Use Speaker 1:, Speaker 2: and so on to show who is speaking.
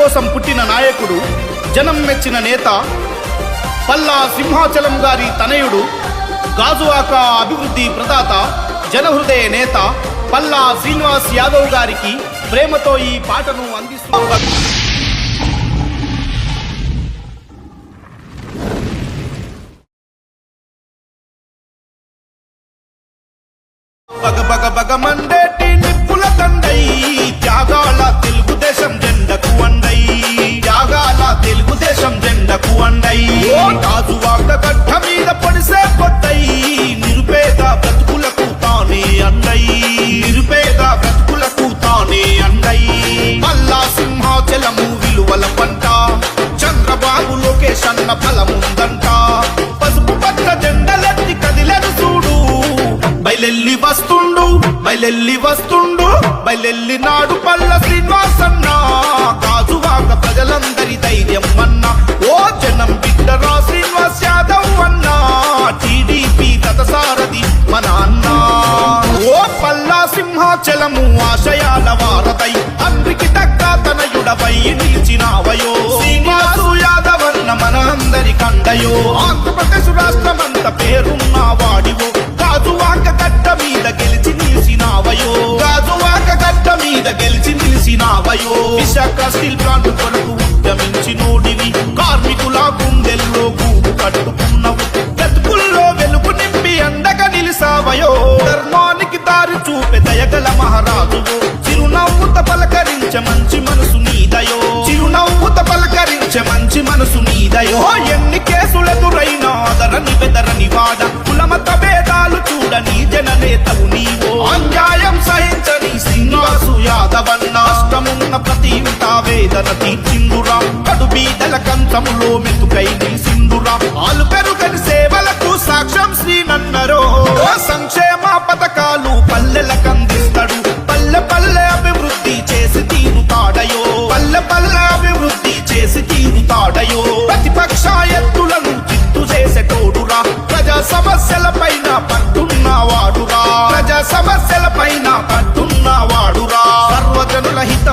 Speaker 1: కోసం పుట్టిన నాయకుడు జనం మెచ్చిన నేత పల్లా సింహాచలం గారి తనయుడు గాజువాక అభివృద్ధి ప్రదాత జనహృదయ నేత పల్లా శ్రీనివాస్ యాదవ్ గారికి ప్రేమతో ఈ పాటను అందిస్తున్నారు బగ బగ బగ మండే తెలుగుదేశం అండై రాజు వాక గడ్డ మీద పడిసే పొద్దై నిరుపేద బ్రతుకులకు తానే అండై నిరుపేద బ్రతుకులకు తానే అండై మల్లా సింహాచలము విలువల పంట. చంద్రబాబు లోకేష్ అన్న ఫలముందంట. పసుపు పచ్చ జెండలెత్తి కదిలెను చూడు. బయలెల్లి వస్తుండు బయలెల్లి వస్తుండు బయలెల్లి నాడు పల్ల శ్రీనివాసన్నా. గాజువాక ప్రజలందరి ధైర్యం అన్న. ఓ జనం బిడ్డరా శ్రీనివాస్ యాదవ్ అన్న. టీడీపీ గతసారథి మన అన్న. ఓ పల్లా సింహాచలము ఆశయాల వారదై అందరికి తగ్గ తనయుడవై నిలిచినావయో శ్రీనివాసు యాదవ్ అన్న మన అందరి కండయో. ఆంధ్రప్రదేశ్ రాష్ట్ర స్టీల్ ప్లాంట్ కొరకు ఉద్యమించి నోడివి. కార్మికుల గుండెల్లో గూడు కట్టుకున్నవు. బ్రతుకుల్లో వెలుగు నింపి అండగా నిలిసావయో. ధర్మానికి దారి చూపే దయగల మహారాజు చిరునవ్వుత పలకరించ మంచి మనసు నీదయో. చిరునవ్వుత పలకరించ మంచి మనసు నీదయో. ఎన్ని కేసులెదురైనా అదరని బెదరని వాడ కలల తీర్చిందురా. కడు బీదల కంచములో మెతుకై నిలిసిందురా. ఆలు పెరుగని సేవలకు సాక్ష్యం శ్రీ నన్నరో సంక్షేమ పథకాలు పల్లెల అందిస్తాడు. పల్లె పల్లె అభివృద్ధి చేసి తీరుతాడయో. పల్లె పల్లె అభివృద్ధి చేసి తీరుతాడయో. ప్రతిపక్ష ఎత్తులను చిత్తు చేసే తోడురా. ప్రజా సమస్యల పైన పట్టున్నవాడురా ప్రజా సమస్యల పైన పట్టున్నవాడురా సర్వజనుల హిత